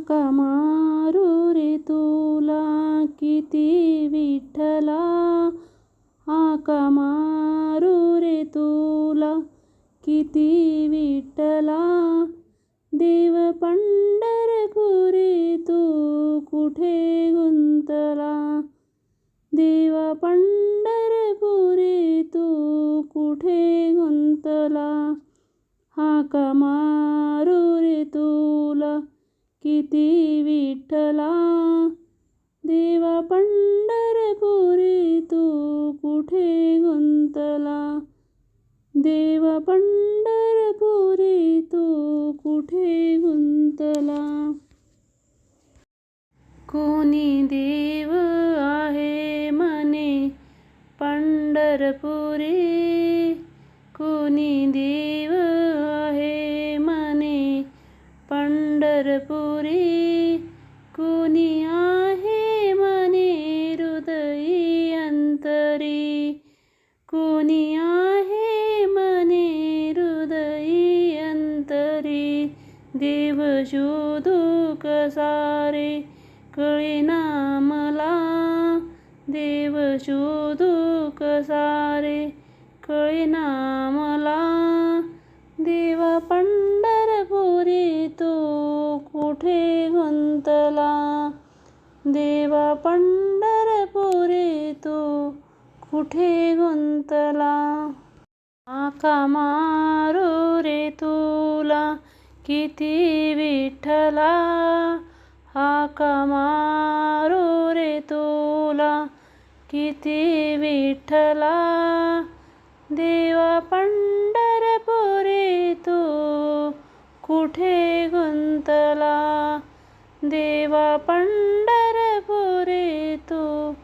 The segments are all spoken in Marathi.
हाका मारू रे तुला किती विठ्ठला. हा मारू रे तुला किती विठ्ठला. देव पंढरपुरी तू कुठे गुंतला? देव पंढरपुरी तू कुठे गुंतला? हा कमा किती विठ्ठला. देवा पंढरपुरी तू कुठे गुंतला? देवा पंढरपुरी तू कुठे गुंतला? कोणी देव आहे मने पंढरपुरी? कोणी देव देव शोधू कसारे कळेना मला. देव शोधू कसारे कळेना मला. देवा पंढरपुरी तू कुठे गुंतला? देवा पंढरपुरी तो कुठे गुंतला? आका मारू रे तुला. किती विठ्ठला हाका मारू रे तुला? किती विठ्ठला देवा पंढरपुरी तू कुठे गुंतला? देवा पंढरपुरी तू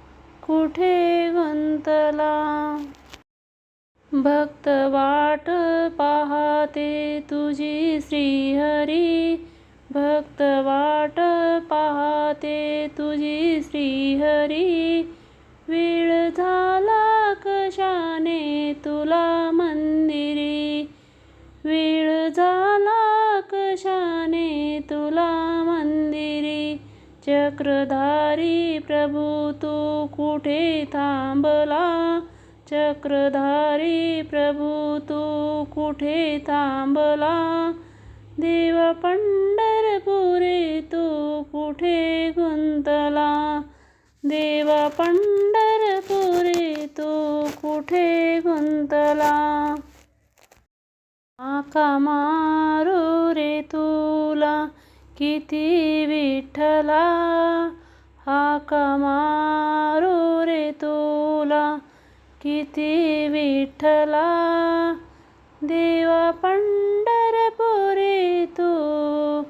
कुठे गुंतला? भक्त वाट पाहते तुझी श्रीहरी. भक्त वाट पाहते तुझी श्रीहरी. वेळ झाला कशाने तुला मंदिरी? वेळ झाला कशाने तुला मंदिरी? चक्रधारी प्रभू तू कुठे थांबला? चक्रधारी प्रभू तू कुठे थांबला? देव पंढरपुरी तू कुठे गुंतला? देव पंढरपुरी तू कुठे गुंतला? आका मारू रे तुला किती विठ्ठला? हाका मारू रे तुला किती विठ्ठला देवा पंढरपुरी तू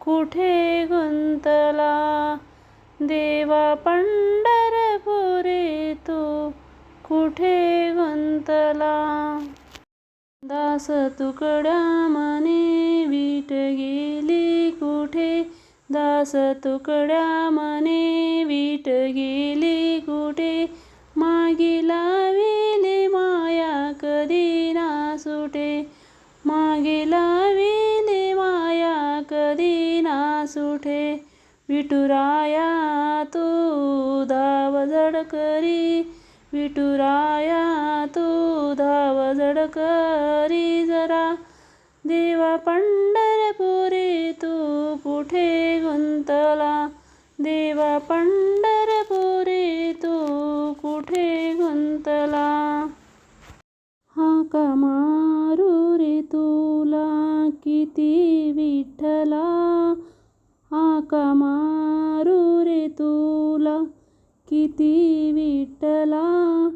कुठे गुंतला? देवा पंढरपुरी तू कुठे गुंतला? दास तुकड्या मने वीट गेली कुठे? दास तुकड्या मने वीट गेली सुठे विठुराया तू धाव करी विठुराया तू धाव करी जरा देवा पंढरपुरी तू कुठे गुंतला. देवा पंढरपुरी तू कुठे गुंतला. हाका मारू रे तुला किती विठ्ठला? हाका मारू रे तुला? किती विठ्ठला?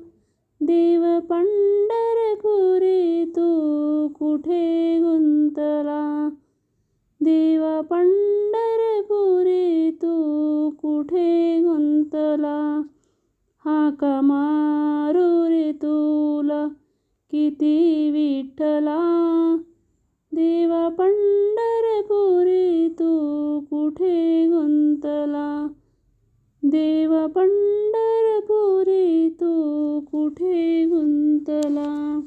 देव पंढरपुरी तू कुठे गुंतला? देवा पंढरपुरी तू कुठे गुंतला? हाका मारू रे तुला? किती विठ्ठला? देवा पंढरपुरी तू कुठे गुंतला? देवा पंढरपुरी तू कुठे गुंतला?